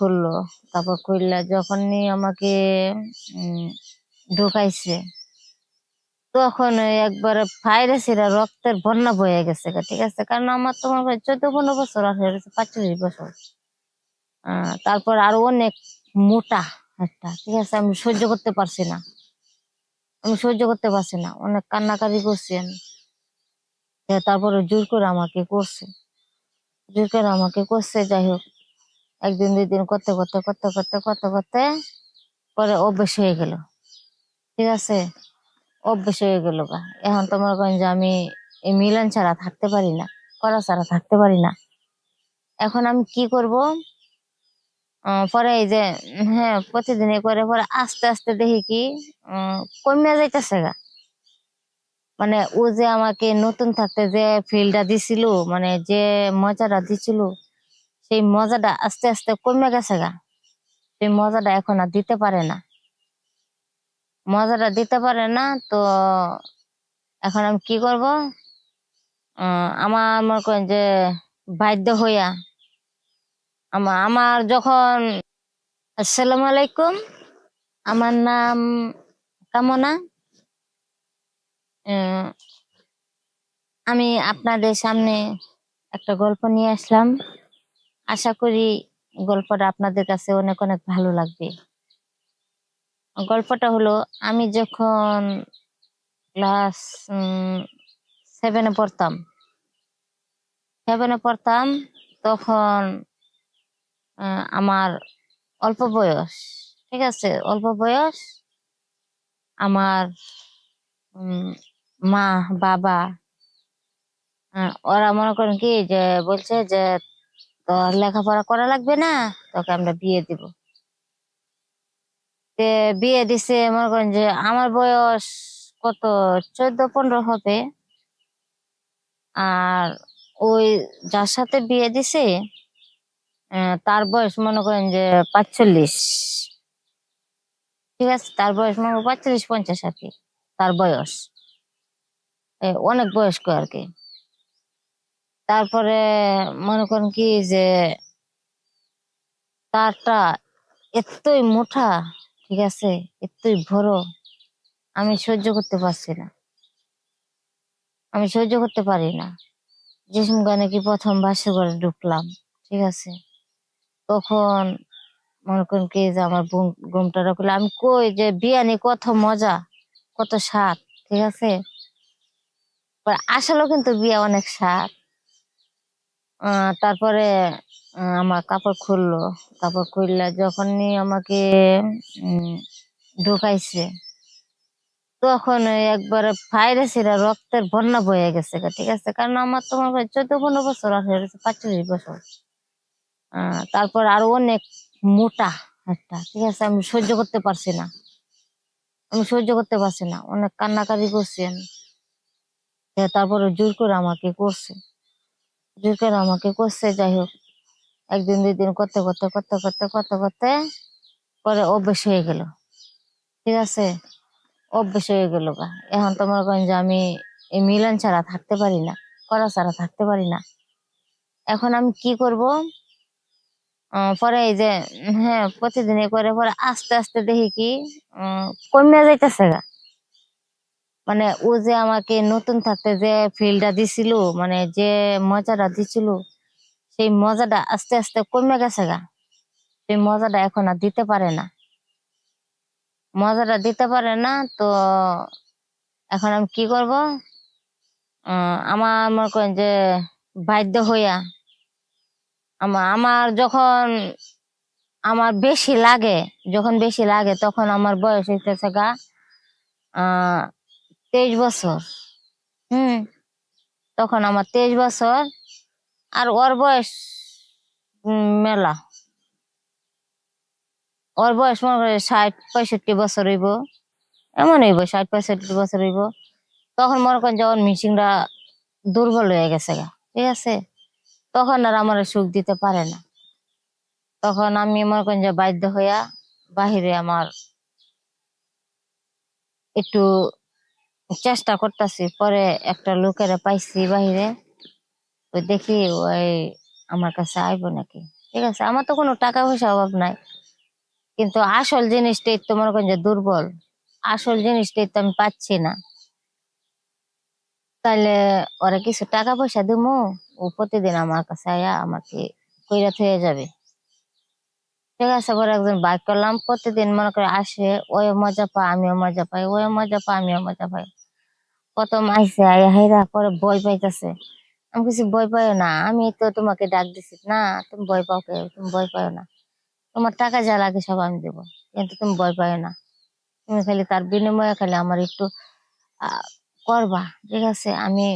খুললো। তারপর খুললে যখনই আমাকে ঢুকাইছে, তখন একবারে ভাইরাসেরা রক্তের বন্যা বয়ে গেছে ঠিক আছে? কারণ আমার তোমার চোদ্দ পনেরো বছর হয়ে গেছে পাঁচচল্লিশ বছর। তারপর আরও অনেক মোটা একটা, ঠিক আছে? আমি সহ্য করতে পারছি না। আমি সহ্য করতে পারছি না। অনেক কান্নাকাটি করছি। আমি তারপরে জোর করে আমাকে করছে। জোর করে আমাকে করছে, যাই হোক। একদিন দুই দিন করতে করতে করতে করতে করতে করতে পরে অভ্যেস হয়ে গেল। ঠিক আছে? অভ্যেস হয়ে গেল গা। এখন তো মনে করেন যে আমি এই মিলন ছাড়া থাকতে পারি না করা ছাড়া থাকতে পারি না। এখন আমি কি করব? পরে এই যে হ্যাঁ প্রতিদিন করে পরে আস্তে আস্তে দেখি কি উম, কমে যাইতেছে গা। মানে ও যে আমাকে নতুন থাকতে যে ফিলটা দিছিল মানে যে মজাটা দিছিল সেই মজাটা আস্তে আস্তে কমে গেছে গা। সেই মজাটা এখন আর দিতে পারে না। মজাটা দিতে পারে না তো এখন আমি কি করব? আমার মনে করেন যে বাধ্য হইয়া আমার আমার যখন আসসালামু আলাইকুম, আমার নাম কামনা। আমি আপনাদের সামনে একটা গল্প নিয়ে আসলাম। আশা করি গল্পটা আপনাদের কাছে অনেক অনেক ভালো লাগবে। গল্পটা হলো, আমি যখন ক্লাস সেভেনে পড়তাম সেভেনে পড়তাম, তখন আমার অল্প বয়স, ঠিক আছে? অল্প বয়স, আমার মা, বাবা ওরা মনে করেন কি যে বলছে যে তোর লেখাপড়া করা লাগবে না, তোকে আমরা বিয়ে দিব। বিয়ে দিছে, মনে করেন যে আমার বয়স কত, চোদ্দ, পনেরো হবে। আর ওই যার সাথে বিয়ে দিছে তার বয়স মনে করেন যে পাঁচচল্লিশ। ঠিক আছে, তার বয়স মনে পাঁচচল্লিশ, পঞ্চাশ আর কি, তার বয়স। অনেক বয়স্ক আর কি। তারপরে মনে করেন কি যে তারটা এতই মোটা, ঠিক আছে, এতই বড়, আমি সহ্য করতে পারছি না। আমি সহ্য করতে পারি না। যে সময় নাকি প্রথম বাসে করে ঢুকলাম, ঠিক আছে? তখন মনে করেন কি যে আমার ঘুমটা রাখলে। আমি কই যে বিয়ানি কত মজা, কত স্বাদ, ঠিক আছে? আসলেও কিন্তু বিয়ে অনেক স্বাদ। তারপরে আমার কাপড় খুললো। কাপড় খুললে যখনই আমাকে ঢুকাইছে, তখন একবারে ভাইরাসেরা রক্তের বন্যা বয়ে গেছে ঠিক আছে? কারণ আমার তোমার চোদ্দ পনেরো বছর আর হয়ে গেছে পাঁচচল্লিশ বছর তারপর আরও অনেক মোটা একটা, ঠিক আছে? আমি সহ্য করতে পারছি না। আমি সহ্য করতে পারছি না। অনেক কান্নাকাটি করছি আমি। তারপরে জোর করে আমাকে করছে। জোর আমাকে করছে? যাই হোক, একদিন, দুই দিন করতে করতে করতে করতে করতে করতে পরে অভ্যেস হয়ে গেল। ঠিক আছে? অভ্যেস হয়ে গেল গা। এখন তো মনে করেন যে আমি এই মিলন ছাড়া থাকতে পারি না, করা ছাড়া থাকতে পারি না। এখন আমি কি করব? পরে এই যে হ্যাঁ প্রতিদিন এ করে পরে আস্তে আস্তে দেখি কি কমে যাইতেছে গা। মানে ও যে আমাকে নতুন থাকতে যে ফিলটা দিছিল মানে যে মজাটা দিছিল, সেই মজাটা আস্তে আস্তে কমে গেছে গা। সেই মজাটা এখন আর দিতে পারে না। মজাটা দিতে পারে না, তো এখন আমি কি করব? আমার মনে করেন যে বাধ্য হইয়া আমার আমার যখন আমার বেশি লাগে, যখন বেশি লাগে, তখন আমার বয়স হইতেছে গা তেইশ বছর। হুম। তখন আমার তেইশ বছর আর ওর বয়স মেলা। ওর বয়স মনে করে ষাট পঁয়ষট্টি বছর হইব। এমন হইব ষাট পঁয়ষট্টি বছর হইব। তখন মনে করেন যখন মিশিংটা দুর্বল হয়ে গেছে গা। ঠিক আছে? তখন আর আমার সুখ দিতে পারে না। তখন আমি মনে করেন যে বাধ্য হইয়া বাহিরে আমার একটু চেষ্টা করতেছি, পরে একটা লোকেরা পাইছি বাহিরে। ওই দেখি ওই আমার কাছে আইব নাকি। ঠিক আছে, আমার তো কোনো টাকা পয়সা অভাব নাই। কিন্তু আসল জিনিসটাই তো মনে করেন যে দুর্বল। আসল জিনিসটাই তো আমি পাচ্ছি না। তাহলে ওরা কিছু টাকা পয়সা দিমু, ও প্রতিদিন আমার কাছে আয়া আমাকে কইরা থয়ে যাবে। ঠিক আছে পরে একজন বাইক করলাম, প্রতিদিন মনে করে আসে ওই মজা পা আমিও মজা পাই ওই মজা পা আমিও মজা পাই। প্রথম আইসে আয়া হাইরা পরে ভয় পাইতেছে। আমি কিছু ভয় পাইও না, আমি তো তোমাকে ডাক দিছি। না, তুমি ভয় পাও কে তুমি ভয় পাও না। তোমার টাকা যা লাগে সব আমি দেবো, কিন্তু তুমি ভয় পাও না। তুমি খালি তার বিনিময়ে খালি আমার একটু করবা, ঠিক আছে? আমি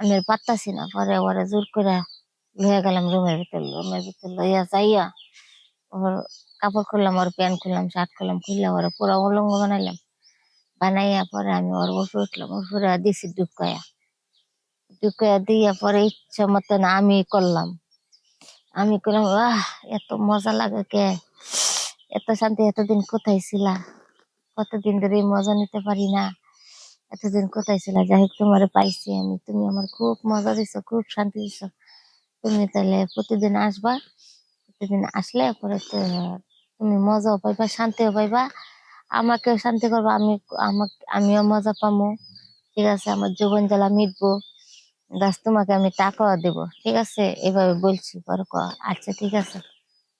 আমি আর পারতাছি না। পরে ওরা জোর করে লয়ে গেলাম রুমের ভিতর রুমের ভিতর লইয়া যাইয়া ওর কাপড় খুললাম, ওর প্যান্ট খুললাম, শার্ট খুললাম খুললাম ওরা পুরো উলঙ্গ বানাইলাম। বানাইয়া পরে আমি ওর উঠলাম। উপরে দিছি ডুবকায়া। ডুবকায়া দিয়া পরে ইচ্ছা মতন আমি করলাম। আমি করলাম, আহ, এত মজা লাগে কে? এত শান্তি, এতদিন কোথায় ছিলা? কতদিন ধরে মজা নিতে পারি না। এতদিন কোথায় ছিলা? যাই হোক, তোমার পাইছি আমি। তুমি আমার খুব মজা দিছো, খুব শান্তি দিছো। তুমি তাহলে প্রতিদিন আসবা। প্রতিদিন আসলে পরে তুমি মজাও পাইবা, শান্তিও পাইবা। আমাকেও শান্তি করবা, আমি আমাকে, আমিও মজা পামু। ঠিক আছে, আমার জীবন জ্বালা মিটবো। বাস তোমাকে আমি টাকাও দেব। ঠিক আছে, এভাবে বলছি, পরে ক আচ্ছা ঠিক আছে,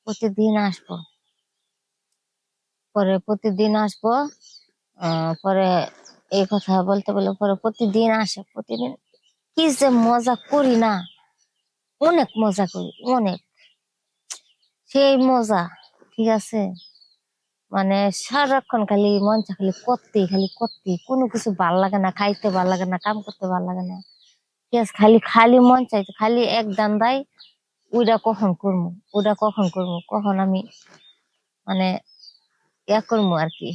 প্রতিদিন আসব। পরে প্রতিদিন আসব পরে এই কথা বলতে বলে পরে প্রতিদিন আসে, প্রতিদিন কি যে মজা করি না। অনেক মজা করি, অনেক। সেই মজা, ঠিক আছে? মানে সারাক্ষণ খালি মনটা খালি করতেই খালি করতেই। কোনো কিছু ভালো লাগে না, খাইতে ভালো লাগে না, কাম করতে ভালো লাগে না। আছে খালি খালি মন চাইছে খালি এক দান্দাই ওইটা কখন করব ওইটা কখন করব কখন আমি মানে ইয়া করব আর কি।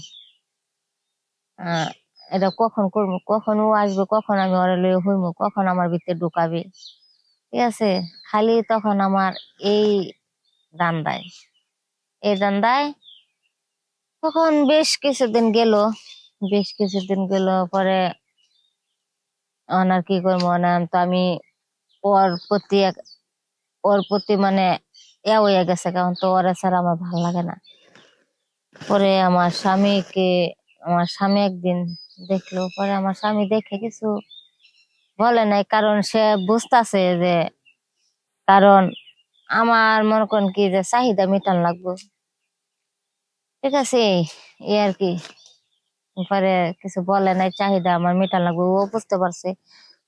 এটা কখন করব কখন ও আসবে, কখন আমি ওরা লয়ে হইমু, কখন আমার ভিতরে ঢুকাবে। ঠিক আছে? খালি তখন আমার এই দান্দায় এই দান্দায় তখন বেশ কিছুদিন গেল, বেশ কিছুদিন গেল পরে আর কি করব না তো আমি ওর প্রতি ওর প্রতি মানে হয়ে গেছে কারণ তো ওরা ছাড়া আমার ভালো লাগে না। পরে আমার স্বামীকে, আমার স্বামী একদিন দেখল, পরে আমার স্বামী দেখে কিছু বলে নাই, কারণ সে বুঝতাছে যে কারণ আমার মনে করেন কি যে চাহিদা মিটান লাগবে। ঠিক আছে এই আর কি। পরে কিছু বলে নাই, চাহিদা আমার মেটান লাগবে, ও বুঝতে পারছে।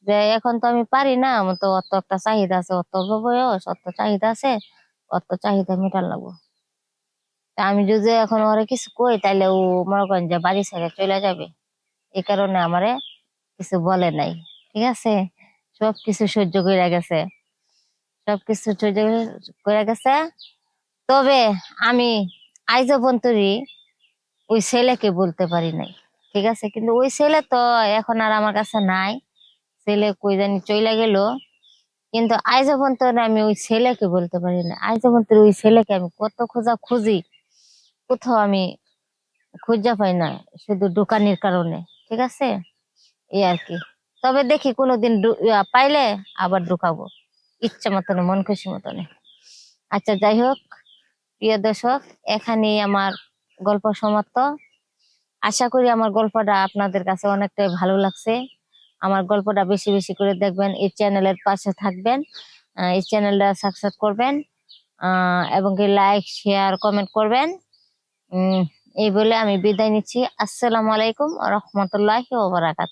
যে এখন তো আমি পারি না, আমার তো অত একটা চাহিদা আছে, অত বয়স, অত চাহিদা আছে, অত চাহিদা মেটান লাগবো। আমি যদি এখন ওরে কিছু কই, তাইলে ও মনে করেন যে বাড়ি ছেড়ে চলে যাবে। এই কারণে আমারে কিছু বলে নাই, ঠিক আছে? সব কিছু সহ্য করে গেছে। সব কিছু সহ্য করে গেছে। তবে আমি আইজ পর্যন্তই ওই ছেলেকে বলতে পারি নাই। ঠিক আছে? কিন্তু ওই ছেলে তো এখন আর আমার কাছে নাই। ছেলে কই জানি চলে গেল। কিন্তু আইজ পর্যন্ত আমি ওই ছেলেকে বলতে পারি না আজ পর্যন্ত ওই ছেলেকে আমি কত খোঁজা খুঁজি, কোথাও আমি খুঁজা পাই না শুধু দোকানের কারণে। ঠিক আছে? এই আর কি। তবে দেখি কোনোদিন পাইলে আবার ঢুকাবো। ইচ্ছা মতনে, মন খুশি মতনে। আচ্ছা যাই হোক। প্রিয় দর্শক, এখানেই আমার গল্প সমাপ্ত। আশা করি আমার গল্পটা আপনাদের কাছে অনেকটাই ভালো লাগছে। আমার গল্পটা বেশি বেশি করে দেখবেন, এই চ্যানেলের পাশে থাকবেন এই চ্যানেলটা সাবস্ক্রাইব করবেন এবং কি লাইক, শেয়ার, কমেন্ট করবেন। এই বলে আমি বিদায় নিচ্ছি। আসসালামু আলাইকুম রহমতুল্লাহ ওবরাকাত